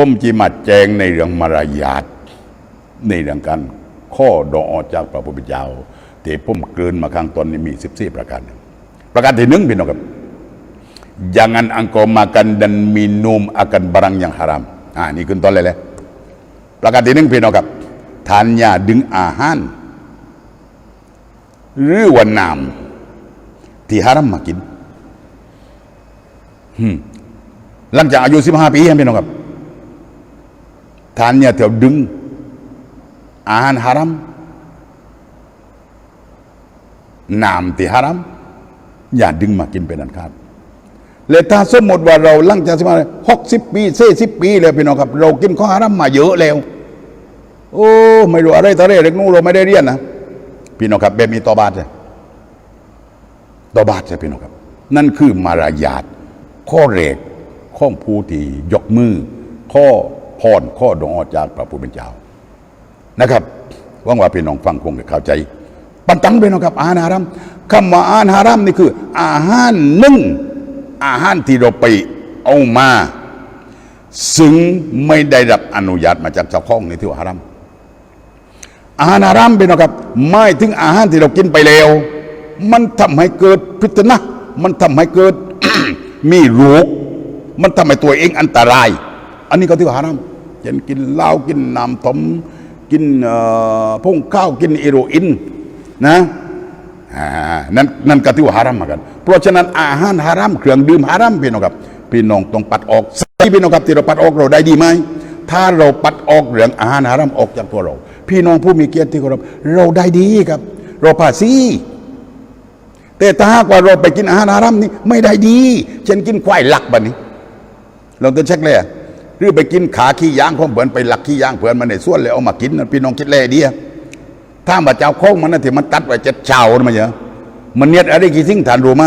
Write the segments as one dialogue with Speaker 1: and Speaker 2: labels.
Speaker 1: ผมจีมาแจงในเรื่องมารยาทในเรื่องการข้อดอจากพระพุทธเจ้าที่ผมเกินมาข้างตนนี้มีสิบสี่ประการ ประการที่หนึ่งพี่น้องครับ jangan engkau makan dan minum akan barang yang haram อ่านี่ขึ้นต้นเลยเลยประการที่หนึ่งพี่น้องครับทานยาดึงอาหาร หรือว่าน้ำที่ฮารัมมากินหลังจากอายุสิบห้าปีพี่น้องครับ ทานยเที่ยวดึงอาหารฮารัมน้ำที่ฮารัมอย่าดึงมากินเป็นอันขาดเลยถ้าสมมติว่าเราลังจากสิมาหกสิบปีเซสิบปีแล้วพี่น้องครับ เรากินข้าวหารัมมาเยอะแล้ว โอ้ ไม่รู้อะไรตะเร่เล็กนู้นเราไม่ได้เรียนนะพี่น้องครับแบบมีตอบาทใช่ตอบาทใช่พี่น้องครับ นั่นคือมารยาทข้อเรกข้อผู้ที่ยกมือ ข้อ พรข้อดองออกจากพระผู้เป็นเจ้านะครับหวังว่าพี่น้องฟังคงจะเข้าใจ ปันตังพี่น้องครับ อาหารฮารัมคำว่าอาหารฮารัมนี่คือ อาหารหนึ่งอาหารที่เราไปเอามา ซึ่งไม่ได้รับอนุญาตมาจากเจ้าของในที่ว่าฮารัมอาหารฮารัมเป็นนะครับไม่ถึงอาหารที่เรากินไปแล้ว มันทำให้เกิดพิษนะมันทำให้เกิดมีโรคมันทำให้ตัวเองอันตราย อันนี้ก็ที่ว่าฮารัมเช่นกินเหล้ากินน้ำถมกินเอ่อพงข้าวกินเอโรอินนะนั่นนั่นก็ถือว่าฮารัมเหมือนกันเพราะฉะนั้นอาหารฮารัมเครื่องดื่มฮารัมพี่น้องครับพี่น้องต้องปัดออกใส่พี่น้องครับที่เราปัดออกเราได้ดีไหมถ้าเราปัดออกเรื่องอาหารฮารัมออกจากตัวเรา พี่น้องผู้มีเกียรติที่เคารพเราได้ดีครับ เราภาษีแต่ถ้าหากว่าเราไปกินอาหารฮารัมนี่ไม่ได้ดี เช่นกินควายหลักแบบนี้ เราต้องเช็คเลยอะ หรือไปกินขาขี้ยางของเผื่อนไปหลักขี้ยางเผื่อนมาในส่วนเลยเอามากินนะพี่น้องคิดเลยดีอะถ้ามาเจ้าโค้งมันนั่นที่มันตัดไว้เจ็ดชาวนะมันเยอะมันเนียดอะไรกี่สิ่งฐานรู้ไหม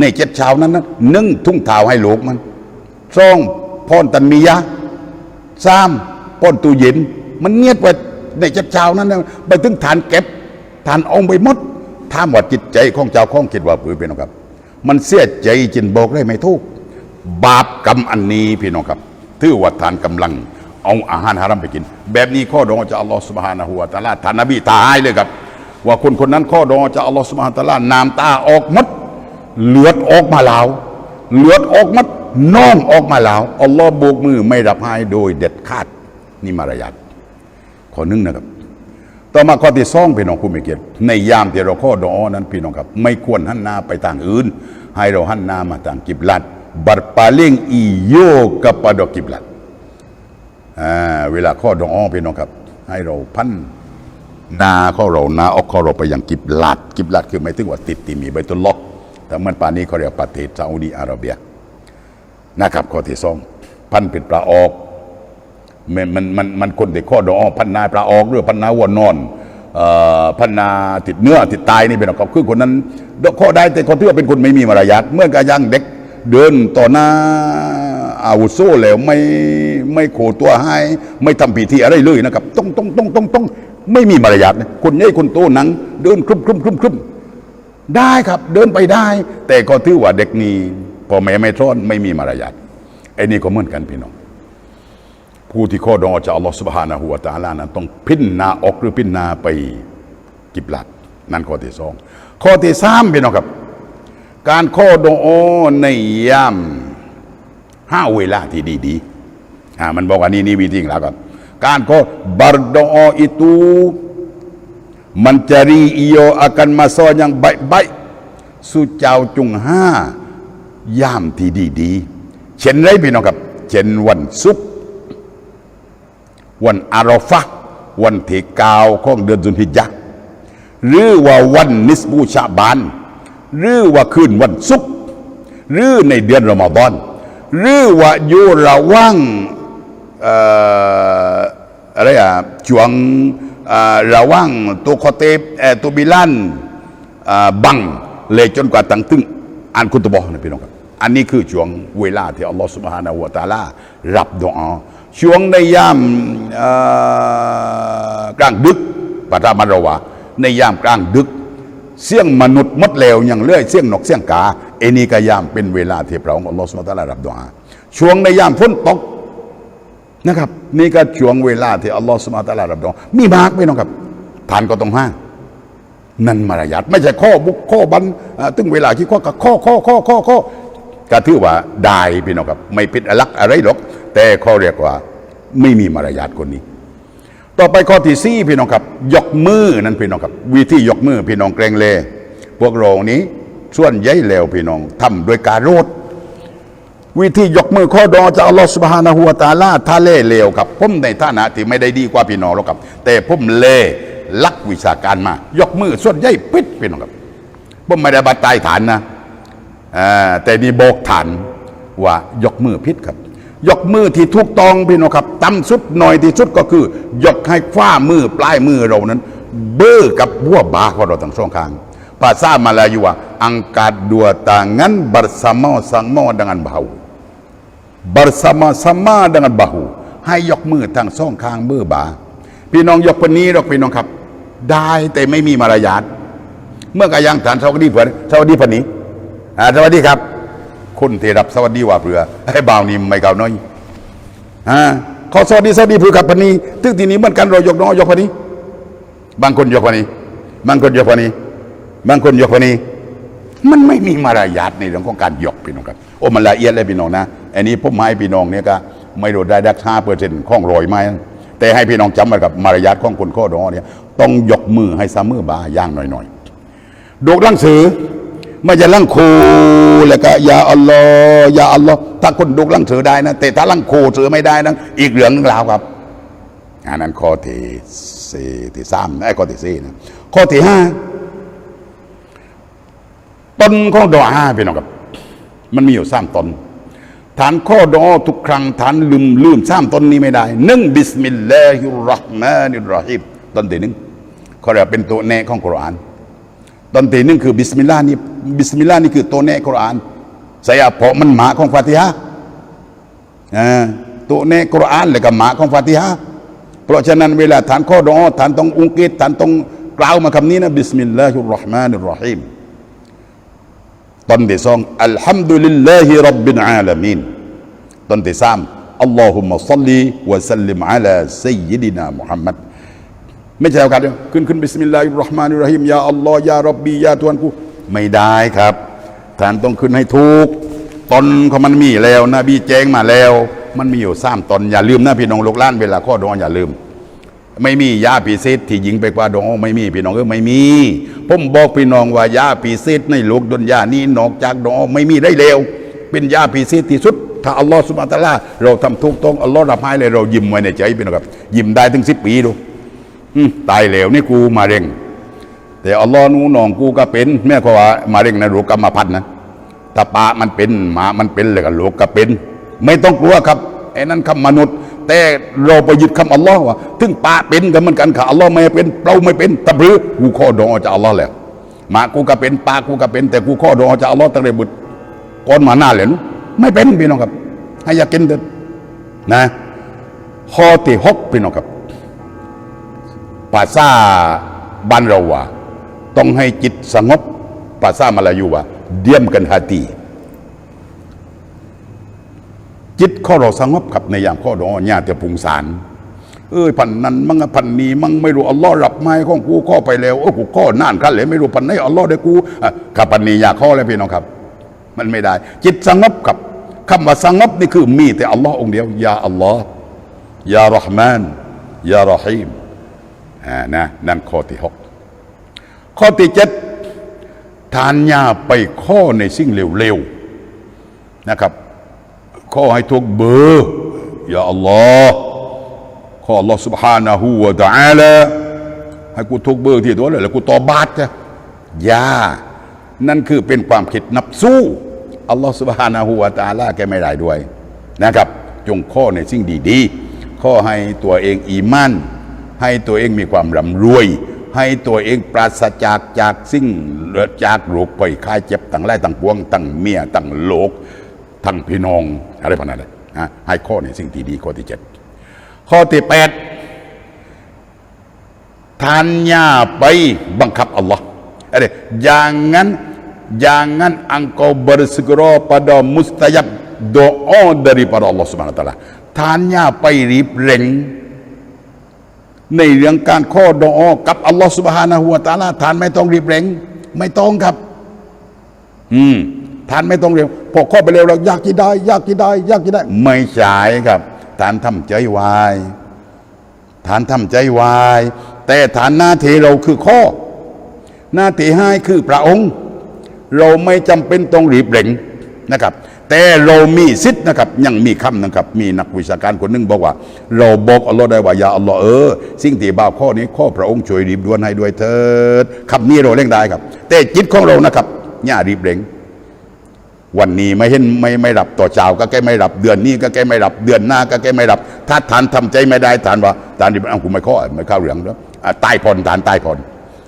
Speaker 1: ในเจ็ดชาวนั้นนะหนึ่งทุ่งเท้าให้ลูกมันสองพ่อนตันมียะสามป้อนตูเย็น มันเนียดไว้ในเจ็ดชาวนั้นนะไปถึงฐานเก็บฐานเอาไปหมดถ้ามว่าจิตใจของเจ้าของคิดว่าปืนเป็นองครับ มันเสียใจจินบอกได้ไม่ถูกบาปกรรมอันนี้พี่น้องครับ ถือว่าทานกำลัง เอาอาหารฮารัมไปกิน แบบนี้ข้อดองจากอัลลอฮฺสุบฮานะฮูวะตาลาท่านนบีตายเลยครับ ว่าคนคนนั้นข้อดองจากอัลลอฮฺสุบฮานะฮูวะตาลาน้ำตาออกหมดเลือดออกมาแล้วเลือดออกหมดน้องออกมาแล้วอัลลอฮ์โบกมือไม่รับให้โดยเด็ดขาดนี่มารยาทข้อหนึ่งนะครับ ต่อมาข้อที่สองพี่น้องผู้มีเกียรติในยามที่เราข้อดอนั้นพี่น้องครับ ไม่ควรหันหน้าไปทางอื่น ให้เราหันหน้ามาทางกิบลัด บัดปาเล่งอีโยกับปาดอกิบลัดเวลาข้อดองอ้อพี่น้องครับ ให้เราพันนาข้อเรานาออกข้อเราไปอย่างกิบลัดกิบลัดคือไม่ถึงว่าติดที่มีใบตุลล็อกแต่เมื่อป่านนี้เขาเรียกประเทศซาอุดีอาระเบียนะครับข้อที่สองพันเป็นปลาออกมันมันมันมันคนที่ข้อดองอ้อพันนาปลาออกหรือพันนาวัวนอนพันนาติดเนื้อติดตายนี่เป็นของคือคนนั้นข้อได้แต่คนที่ว่าเป็นคนไม่มีมารยาทเมื่อกระยังเด็ก เดินต่อหน้าอาวุโสแล้วไม่ไม่โขตัวให้ ไม่ทำพิธีอะไรเลยนะครับต้องต้องต้องต้องต้องไม่มีมารยาทนะคนใหญ่คนโตหนัง เดินคลุมคลุมคลุมคลุมได้ครับเดินไปได้ แต่ก็ถือว่าเด็กนี้พ่อแม่ไม่ทอนไม่มีมารยาทไอ้นี่ก็เหมือนกันพี่น้อง ผู้ที่ข้อดองจากอัลลอฮฺสุบฮานะฮูวตาลานั้นต้องพินนาออกหรือพินนาไปกิบลัดนั่นข้อที่สองข้อที่สามพี่น้องครับ การข้อดองในยามห้าเวลาที่ดีๆอ่ามันบอกว่านี่นี่วิธีแล้วก่อนการก็บารดอ itu mencari iyo akan masa yang baik-baik สุเจ้าจุงห้ายามที่ดีๆเช่นไรพี่น้องครับ เช่นวันศุกร์วันอารอฟะวันที่เก้าของเดือนสุนฮิจญะห์หรือว่าวันนิสบูชาบาน หรือว่าคืนวันศุกร์หรือในเดือนรอมฎอนหรือว่าอยู่ระว่างอะไรอะช่วงระว่างตัวคอเตเอตัวบิลันบังเลยจนกว่าตั้งตึงอ่านคุตบอนะพี่น้องครับอันนี้คือช่วงเวลาที่อัลลอฮฺสุบฮานาหูวะตะอาลารับดอาช่วงในยามกลางดึกปะทามันราว่าในยามกลางดึก เสียงมนุษย์มดแล้วอย่างเลื่อยเสียงนกเสียงกาเอนีก็ยามเป็นเวลาที่พระองค์อัลลอฮฺสุบฮานะฮูวะตะลารับดุอาช่วงในยามฝนตกนะครับนี่ก็ช่วงเวลาที่อัลลอฮฺสุบฮานะฮูวะตะลารับรองมีมากไหมน้องครับทานก็ต้องห้านั่นมารยาทไม่ใช่ข้อบุกข้อบันอ่าถึงเวลาที่ข้อกับข้อข้อข้อข้อข้อก็ถือว่าได้พี่น้องครับ ไม่ผิดอลักอะไรหรอก แต่ข้อเรียกว่า ไม่มีมารยาทคนนี้ ต่อไปข้อที่สี่พี่น้องครับ ยกมือนั่นพี่น้องครับ วิธียกมือพี่น้องเกรงเล พวกเรานี้ส่วนใหญ่แล้วพี่น้องทำโดยการโรดวิธียกมือข้อดอจากอัลลอฮฺสุบฮานะฮูวตาลาถ้าเล่เลวครับผมในฐานะที่ไม่ได้ดีกว่าพี่น้องหรอกครับ แต่ผมเล่ลักวิชาการมา ยกมือส่วนใหญ่ปิดพี่น้องครับผมไม่ได้บัตรตายฐานนะอ่าแต่นี่บอกฐานว่ายกมือพิษครับ ยกมือที่ถูกต้องพี่น้องครับต่ำสุดหน่อยที่สุดก็คือ ยกให้ฝ้ามือปลายมือเรานั้น เบ้อกับหัวบาของเราทั้งสองข้างภาษามาลายูว่า angkat dua tangan bersama-sama dengan bahu bersama-sama dengan bahu ให้ยกมือทั้งสองข้างเบื้อบา พี่น้องยกคนนี้หรอกพี่น้องครับ ได้แต่ไม่มีมารยาทเมื่อกายังฐานสวัสดีเพื่อนสวัสดีพันนี้สวัสดีครับ คุณที่รับสวัสดีว่าเพื่อให้บ่าวนี่ไม่เก่าน้อยอ่าขอสวัสดีสวัสดีเพื่อกับพันนี้ทึงทีนี้เหมือนกันเรายกน้อยยกพันนี้บางคนยกพันนี้บางคนยกพันนี้บางคนยกพันนี้มันไม่มีมารยาทในเรื่องของการยกพี่น้องครับโอ้มันละเอียดเลยพี่น้องนะอันนี้ผมให้พี่น้องเนี่ยก็ไม่รู้ได้ดักห้าเปอร์เซ็นต์ของรอยไหมแต่ให้พี่น้องจำไว้กับมารยาทของคนข้อดอเนี่ยต้องยกมือให้ซามือบาอย่างหน่อยๆดูหนังสือ ไม่จะลังคูแล้วก็ยาอัลลอฮ์ยาอัลลอฮ์ถ้าคนดูหนังสือได้นะ แต่ถ้าลังคูสือไม่ได้นะอีกเรื่องหนึงแล้วครับอันนั้นข้อที่สี่ที่สามไอ้ข้อที่สี่นะข้อที่ห้าตนของดออาพี่น้องครับ มันมีอยู่สามตน ฐานข้อดอทุกครั้งฐานลืมลืมสามตนนี้ไม่ได้หนึ่งบิสมิลลาฮิรราะห์มานิรราะฮีมตนที่หนึ่งเขาเรียกเป็นตัวแน่ของกุรอาน ตนที่หนึ่งคือบิสมิลลาห์นี่บิสมิลลาห์นี่คือตัวแน่กุรอานใส่เพาะมันหมาของฟาติฮะตัวแน่กุรอานเลยกับหมาของฟาติฮะเพราะฉะนั้นเวลาฐานข้อดอฐานต้องอุงกิตฐานต้องกล่าวมาคำนี้นะบิสมิลลาฮิรราะห์มานิรราะฮีมตอนที่สองอัลฮัมดุลิลลาฮิรับบิลอาลามีนตอนที่สามอัลลอฮุมะซัลลิวะสัลลิมอะลาซัยยิดินามุฮัมมัด ไม่ใช่โอกาสเดียวขึ้นขึ้นบิสมิลลาฮิรราะห์มานิรราะฮีมยาอัลลอฮ์ยารับบียาทวนกูไม่ได้ครับ ท่านต้องขึ้นให้ถูกตนของมันมีแล้วนะบีแจ้งมาแล้ว มันมีอยู่สามตนอย่าลืมนะพี่น้องลูกล้านเวลาข้อดองอย่าลืม ไม่มียาปีเศษที่ยิงไปกว่าดองไม่มีพี่น้องเออไม่มีผมบอกพี่น้องว่ายาปีเศษในโลกดุนยานี้นอกจากดองไม่มีได้เลวเป็นยาปีเศษที่สุดถ้าอัลลอฮฺสุบานะตะอาลาเราทำถูกต้องอัลลอฮ์รับให้เลยเรายิ้มไว้ในใจพี่น้องครับยิ้มได้ถึงสิบปีดู ตายแล้วนี่กูมาเร่ง แต่อัลลอฮ์นู้นองกูก็เป็น แม่ก็ว่ามาเร่งนะโรคกรรมพันธ์นะถ้าปลามันเป็นหมามันเป็นเลยก็โรคก็เป็น ไม่ต้องกลัวครับไอ้นั่นคำมนุษย์ แต่เราไปยึดคำอัลลอฮ์ว่าถึงปลาเป็นกันมือนกันค่ะอัลลอฮ์ไม่เป็นเราไม่เป็นตะบรือกูข้อดองจากอัลลอฮ์แล้วหมากูก็เป็นปลากูก็เป็น แต่กูข้อดองจากอัลลอฮ์ตั้งแต่บุตรก่อนมาหน้าเลยนะไม่เป็นพี่น้องครับ ให้อยากกินเถิดนะข้อที่หกพี่น้องครับ ภาษาบ้านเราว่าต้องให้จิตสงบภาษามาลายูว่าเดียมกันฮาตีจิตข้อเราสงบครับในยามข้อดอญาติพุงสารเอ้ยพันนั้นมั่งพันนี้มั่งไม่รู้อัลลอฮ์รับไม้ของกูข้อไปแล้วเออกูข้อนานกันเลยไม่รู้พันไหนอัลลอฮ์ได้กูอะกับพันนี้อยากข้อเลยพี่น้องครับ มันไม่ได้ จิตสงบครับคำว่าสงบนี่คือมีแต่อัลลอฮ์องเดียวยาอัลลอฮ์ยารอห์มานยารอฮีมอ่า นะนั่นข้อที่หกข้อที่เจ็ดทานยาไปข้อในสิ่งเร็วๆนะครับ ข้อให้ทุกเบอร์อย่าอัลลอฮ์ข้ออัลลอฮ์ سبحانه และ تعالى ให้กูทุกเบอร์ที่ตัวเลยแล้วกูตอบาทจ้ะยา นั่นคือเป็นความคิดนับสู้อัลลอฮ์ سبحانه และ تعالى แกไม่ได้ด้วยนะครับ จงข้อในสิ่งดีๆ ข้อให้ตัวเองอีมาน ให้ตัวเองมีความร่ำรวย ให้ตัวเองปราศจากจากสิ่งเลือจากโรคป่อยค่ายเจ็บต่างไรต่างปวงต่างเมียต่างโลกทั้งพี่น้องอะไรพวกนั้นเลยนะให้ข้อในสิ่งที่ดีข้อที่เจ็ดข้อที่แปดทานยาไปบังคับอัลลอฮ์อะไรอย่างนั้น jangan engkau bersegera pada mustajab doa daripada Allah Subhanahu wa taala ทานอย่าไปรีบเร่ง ในเรื่องการข้อดอกับอัลลอฮฺสุบฮานะฮูวะตะอาลาทานไม่ต้องรีบเร่ง ไม่ต้องครับ อืมทานไม่ต้องเร็วพอข้อไปเร็วเราอยากกินได้ อยากกินได้ อยากกินได้ ไม่ใช่ครับทานทำใจไวายทานทำใจไวายแต่ฐานหน้าที่เราคือข้อ หน้าที่ให้คือพระองค์ เราไม่จำเป็นต้องรีบเร่ง นะครับ แต่เรามีสิทธิ์นะครับยังมีคำนะครับ มีนักวิชาการคนหนึงบอกว่า เราบอกอัลลอฮ์ได้ว่าอย่าอัลลอฮ์เออ สิ่งที่บ่าวข้อนี้ข้อพระองค์ช่วยรีบด่วนให้ด้วยเถิดคำนี้เราเร่งได้ครับ แต่จิตของเรานะครับอย่ารีบเร่งวันนี้ไม่เห็นไม่ไม่รับต่อเจ้าก็แกไม่รับเดือนนี้ก็แกไม่รับเดือนหน้าก็แกไม่รับถ้าทานทำใจไม่ได้ทานว่าทานดิบเอากูไม่ข้อไม่เข้าเหลืองแล้วอะตายพรทานตายพร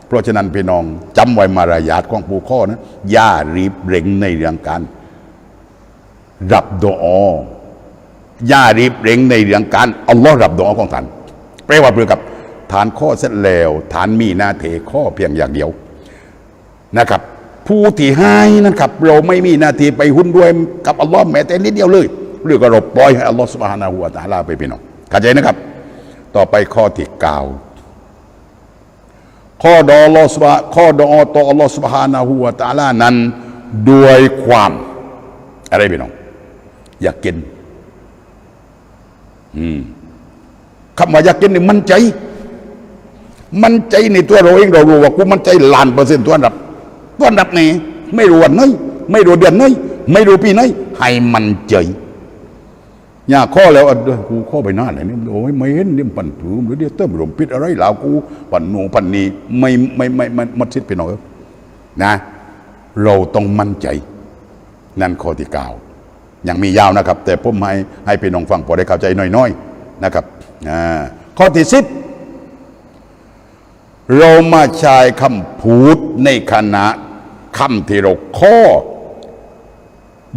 Speaker 1: เพราะฉะนั้นพี่น้องจำไว้มารยาทของผู้ข้อนะอย่ารีบเร่งในเรื่องการ รับดออย่ารีบเร่งในเรื่องการอัลลอฮ์รับดอของท่านแปลว่าเพื่อกับฐานข้อเสร็จแล้วฐานมีหน้าเทข้อเพียงอย่างเดียวนะครับ ผู้ที่ให้นะครับ เราไม่มีหน้าที่ไปหุ้นด้วยกับอัลลอฮ์แม้แต่นิดเดียวเลยเรื่องก็เราปล่อยให้อัลลอฮ์สุบฮานาหูวตาลาไปพี่น้องเข้าใจนะครับ ต่อไปข้อที่เก้าข้อดออัลลอฮ์สุบาข้อดอต่ออัลลอฮ์สุบฮานาหูวตาลานั้น ด้วยความ อะไรพี่น้อง อยากกินอืมคำว่าอยากกินนี่มั่นใจ มั่นใจในตัวเราเองเรารู้ว่ากูมั่นใจล้านเปอร์เซ็นต์ตัวอันดับตัวอันดับไหนไม่รู้วันไหนไม่รู้เดือนไหนไม่รู้ปีไหนให้มันใจอย่าข้อแล้วกูข้อไปหน้าไหนนี่โอ้ยไม่เห็นนี่ปั่นผืมหรือเดี๋ยวเติมลมพิษอะไรเหล่ากูปั่นหนูปั่นนีไม่ไม่ไม่ไม่มัดชิดไปหน่อยนะ เราต้องมั่นใจ นั่นข้อที่เก้า ยังมียาวนะครับ แต่ผมให้ให้พี่น้องฟังพอได้เข้าใจน้อยๆนะครับข้อที่สิบเรามาใช้คำพูดในขณะคำที่เราข้อ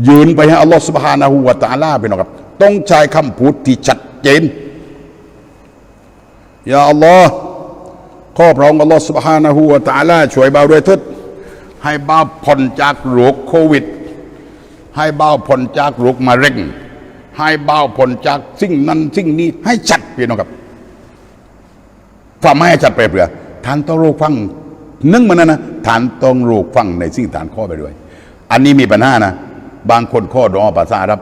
Speaker 1: ยืนไปให้อัลลอฮฺสุบฮานาหูวตาลาพี่น้องครับ ต้องใช้คำพูดที่ชัดเจนอย่าอัลลอฮ์ข้อพระองค์อัลลอฮฺสุบฮานาหูวตาลาช่วยเบาด้วยเถิดให้เบาผ่อนจากโรคโควิด ให้เบ้าผ่อนจากโรคมะเร็ง ให้เบ้าผ่อนจากสิ่งนั้นสิ่งนี้ให้ชัดพี่น้องครับฟังไม่ให้ชัดไปเปลือท่านต้องรู้ฟังนึ่งมันนะนะท่านต้องรู้ฟังในสิ่งฐานข้อไปด้วย อันนี้มีปัญหานะ บางคนข้อดอภาษาอาหรับ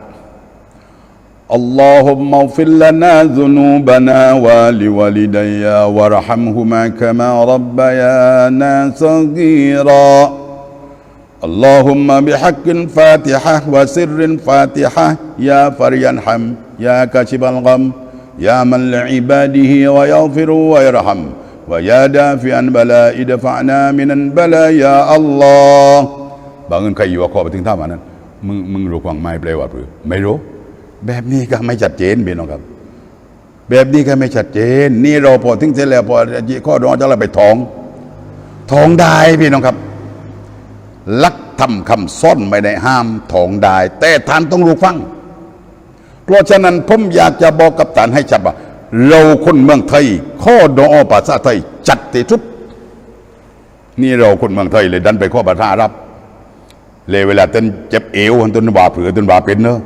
Speaker 1: اللهم اغفر لنا ذنوبنا ولوالدي وارحمهما كما ربيانا صغيرا اللهم بحق الفاتحة وسر الفاتحة يا فرينحم يا كاشف الغم يا من لعباده ويغفر ويرحم ويا دافعا بلاء دفعنا من البلاء يا الله บางเงินใครอยู่ว่าขอไปถึงท่ามานั้นมึงมึงรู้ความหมายแปลว่าหรือไม่รู้ แบบนี้ก็ไม่ชัดเจนพี่น้องครับ แบบนี้ก็ไม่ชัดเจน นี่เราพอถึงเสร็จแล้วพอข้อดองจะเราไปท้อง ท้องได้พี่น้องครับ ลักทำคำซ่อนไม่ได้ห้ามทองได้ แต่ท่านต้องรู้ฟัง เพราะฉะนั้นผมอยากจะบอกกับท่านให้จับว่าเราคนเมืองไทย ข้อดอภาษาไทย จัดที่สุด นี่เราคนเมืองไทยเลยดันไปข้อภาษาอารับ เลยเวลาต้นเจ็บเอวต้นบาเผือต้นบาเป็นเนอะ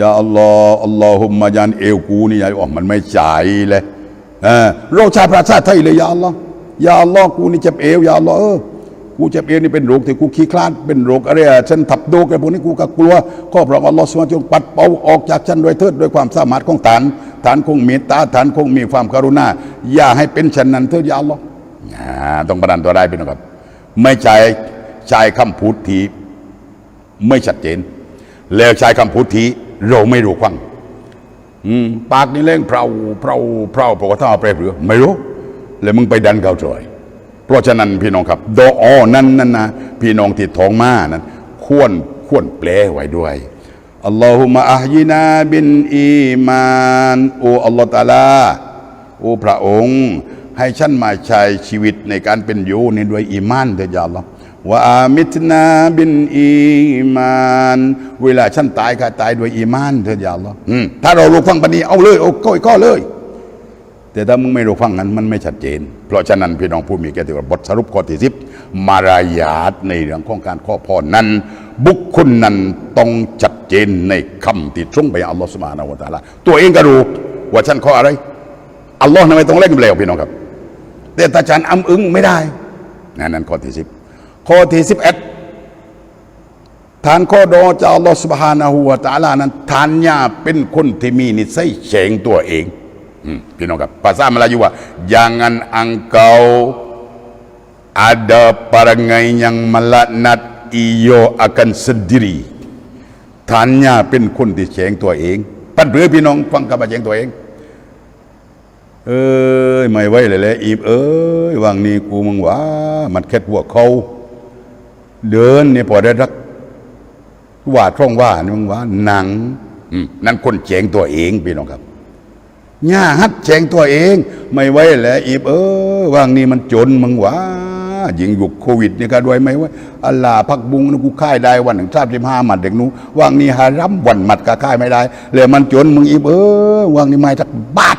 Speaker 1: ยาอัลลอฮ์อัลลอฮุมมายานเอวกูนี่ยายอ๋อมันไม่ใช่เลยเออเราชาภาษาไทยเลยยาอัลลอฮ์ยาอัลลอฮ์กูนี่เจ็บเอวยาอัลลอฮ์เออ กูเจ็บเอวนี่เป็นโรคที่กูขี้คลาดเป็นโรคอะไรอะฉันทับโดกไอ้พวกนี้กูก็กลัวข้อพระองค์อัลลอฮ์สุบฮานะฮูวาจงปัดเป่าออกจากฉันโดยเถิดด้วยความสามารถของฐาน ฐานคงเมตตาฐานคงมีความกรุณา อย่าให้เป็นฉันนั้นเถิดยาอัลลอฮ์อ่าต้องประดันตัวได้เป็นครับ ไม่ใช่ใช้คำพูดที่ไม่ชัดเจน แล้วใช้คำพูดที่เราไม่รู้ฟังอืมปากนี่เล่งเพราเพราเพราบอกว่าถ้าเอาไปหรือไม่รู้แล้วมึงไปดันเขาจ่อย เพราะฉะนั้นพี่น้องครับดออนั่นนั่นนะพี่น้องที่ท้องมานั้น ควรควรแปลไว้ด้วยอัลลอฮุมะอัฮยินาบินอีมานโออัลลอฮฺตาลาโอพระองค์ ให้ฉันมาใช้ชีวิตในการเป็นอยู่นี่ด้วยอีมานเถิดยาลอว่าอามิตนาบินอีมาน เวลาฉันตายก็ตายด้วยอีมานเถิดยาลอถ้าเรารู้ฟังปานนี้เอาเลย เอาก้อยก็เลย แต่ถ้ามึงไม่รู้ฟังนั้นมันไม่ชัดเจน เพราะฉะนั้นพี่น้องผู้มีเกียรติว่าบทสรุปข้อที่สิบมารยาทในเรื่องของการข้อพอนั้น บุคคลนั้นต้องชัดเจนในคำที่รงไปอัลลอฮฺสุบานาวะตาละตัวเองก็รู้ว่าฉันข้ออะไร อัลลอฮ์ทำไมต้องเล่นเปลวพี่น้องครับ แต่ถ้าฉันอำอึ้งไม่ได้นั่นนั้นข้อที่สิบข้อที่สิบเอ็ดฐานข้อดอจากอัลลอฮฺสุบฮานาหัวตาลานั้นฐานยาเป็นคนที่มีนิสัยเฉงตัวเอง อืมพี่น้องครับภาษามลายูว่า jangan engkau ada perangai yang melaknat iyo akan sendiri ฐานยาเป็นคนที่เฉงตัวเองปัดเรือพี่น้องฟังกับว่าเฉงตัวเองเอ้ยไม่ไหวเลยแหละอีบเอ้ยวางนี้กูมึงว่ามันแค่พวกเขาเดินเนี่ยพอได้รักว่าท่องว่านี่มึงว่าหนังนั่นคนแจงตัวเองพี่น้องครับ ย่าฮัดแจงตัวเอง ไม่ไหวแหละอีบเอ้ยวางนี้มันจนมึงว่ายิงหยุคโควิดนี่ก็ด้วยไหมว่าอัลลาพักบุงนะกูค่ายได้วันหนึ่งทราบสิบห้าหมัดเด็กนู้ว่างนี้หารัวันหมัดก็ค่ายไม่ได้เลยมันจนมึงอีบเออว่างนี้ไม่ทักบาท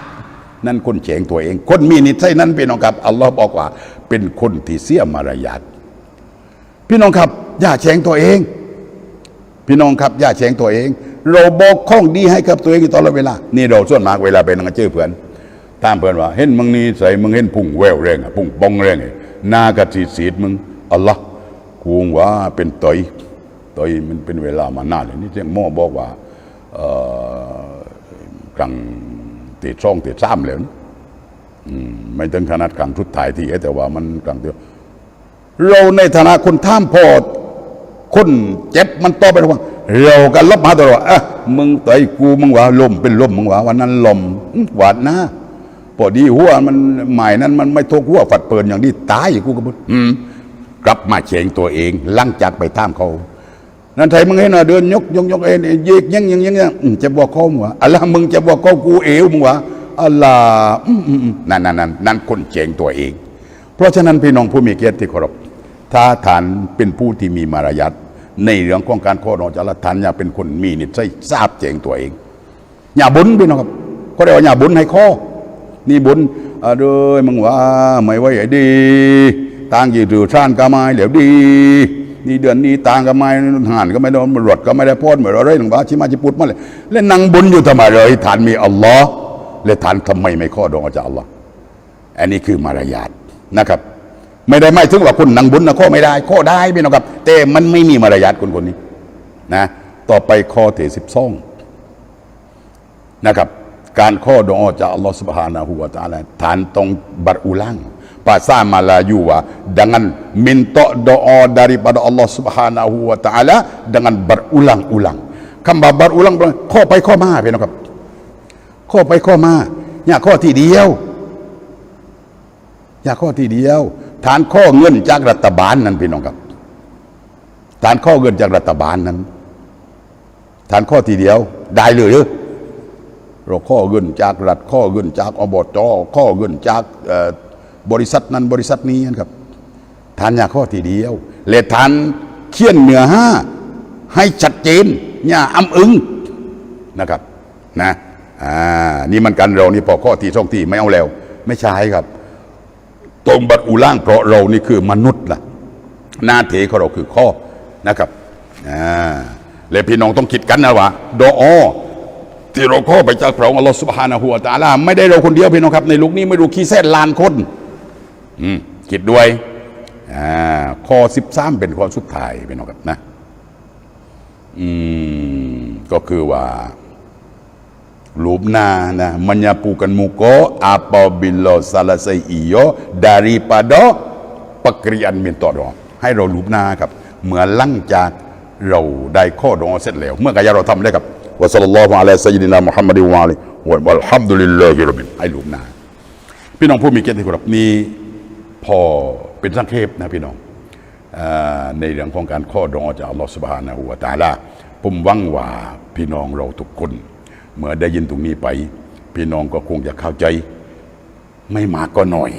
Speaker 1: นั่นคนแฉงตัวเอง คนมีนิสัยนั้นพี่น้องครับอัลลอฮ์บอกว่า เป็นคนที่เสียมารยาทพี่น้องครับอย่าแฉงตัวเอง พี่น้องครับอย่าแฉงตัวเอง เราบอกข้องดีให้กับตัวเองตลอดเวลา นี่เราส่วนมากเวลาไปนั่งเจอเพื่อนตามเพื่อนว่า เห็นมึงนี่ใส่มึงเห็นพุ่งแววแรงอะพุ่งปองแรงไงหน้ากระสีสีดมึงอัลลอฮ์กูว่าเป็นต่อยต่อยมันเป็นเวลามานานเลยนี่เจ้าหมอบอกว่าเอ่อกลางตีช่องตีซ้ำแล้วนะไม่ถึงขนาดกลางทุดถ่ายที่แต่ว่ามันกลางเดียวเราในฐานะคนท่ามพอคนเจ็บมันต่อไปว่า เรากันลบมาตลอดอะมึงต่อยกูมึงว่าลมเป็นลมมึงว่าวันนั้นลมหวาดนะพอดีหัวมันหมายนั้นมันไม่ทกหัวฝัดเปินอย่างนี้ตายกูก็บุอืมกลับมาเฉงตัวเองลังจากไปท่ามเขานั่นไทยมึงเห็นว่าเดินยกยกยกเองเยกยังยังยังยังจะบอกเขามึงวะอัลลอฮ์มึงจะบอกเขากูเอวมึงวะอัลลอฮ์อืมอืมอืมนั่นนั่นนั่นนั่นคนเจงตัวเอง เพราะฉะนั้นพี่น้องผู้มีเกียรติที่เคารพถ้าฐานเป็นผู้ที่มีมารยาท ในเรื่องของการข้อรองจากละฐานอย่าเป็นคนมีนิสัยทราบเจงตัวเอง อย่าบุญพี่น้องครับเขาเรียกว่าอย่าบุญให้ข้อ นี่บุญอ่าเด้อมึงว่าไม่ไหวไอ้ดีต่างยี่ถือชานกาไม้เหลียวดี นี่เดือนนี้ต่างกาไม้ห่านก็ไม่โดนรวดก็ไม่ได้พ้นเหมือนอะไรหนึ่งว่าชิมาจิปุตมาเลยเล่นนั่งบุญอยู่ทำไมเลยฐานมีอัลลอฮ์และฐานทำไมไม่ข้อดองจากอัลลอฮ์อันนี้คือมารยาทนะครับ ไม่ได้ไม่ถึงว่าคุณนังบุญนะข้อไม่ได้ข้อได้พี่น้องครับ แต่มันไม่มีมารยาทคนคนนี้นะต่อไปข้อเทสิบสองนะครับ การข้อดอจากอัลลอฮฺ Subhanahu wa taala ฐานตรงบัรอุลังภาษามาลายูว่า dengan minta doa daripada Allah Subhanahu wa taala dengan berulang-ulang คำว่า berulang ข้อไปข้อมาพี่น้องครับ ข้อไปข้อมา อย่าข้อที่เดียว อย่าข้อที่เดียว ฐานข้อเงินจากรัฐบาลนั้นพี่น้องครับฐานข้อเงินจากรัฐบาลนั้นฐานข้อทีเดียวได้เลยหรือเราข้อเงินจากรัฐข้อเงินจากอบจข้อเงินจากบริษัทนั้นบริษัทนี้นะครับทานยาข้อทีเดียวและทานเขียนเหนือห้าให้ชัดเจนอย่าอ้ำอึงนะครับนะอ่านี่มันกันเรานี่พอข้อที่ช่องที่ไม่เอาแล้ว ไม่ใช่ครับ ตรงบัดอุล่างเพราะเรานี่คือมนุษย์ล่ะหน้าเทของเราคือข้อนะครับอ่าและพี่น้องต้องคิดกันนะว่าดออที่เราข้อไปจากพระองค์อัลลอฮฺสุบฮานะฮูวะตาลาไม่ได้เราคนเดียวพี่น้องครับ ในลูกนี้ไม่รู้กี่แสนล้านคนอืมคิดด้วยอ่าข้อสิบสามเป็นข้อสุดท้ายพี่น้องครับนะอืมก็คือว่า lubna nah menyapukan muka apabila selesai iyo daripada pekerjaan minta doa ให้เราลูบหน้าครับเมื่อหลังจากเราได้ข้อดองเสร็จแล้ว เมื่อกายเราทำได้ครับวะสัลลัลลอฮุอะลัยฮิสัยยิดินามุฮัมมัดวะอะลัยวัลฮัมดุลิลลาฮิรับบิลให้ลูบหน้าพี่น้องผู้มีเกียรติครับนี่พอเป็นสังเขปนะพี่น้องอในเรื่องของการข้อดองจากอัลลอฮฺสุบฮานะฮูวะตะอาลาผมหวังว่าพี่น้องเราทุกคน เมื่อได้ยินตรงนี้ไป พี่น้องก็คงจะเข้าใจ ไม่มากก็หน่อย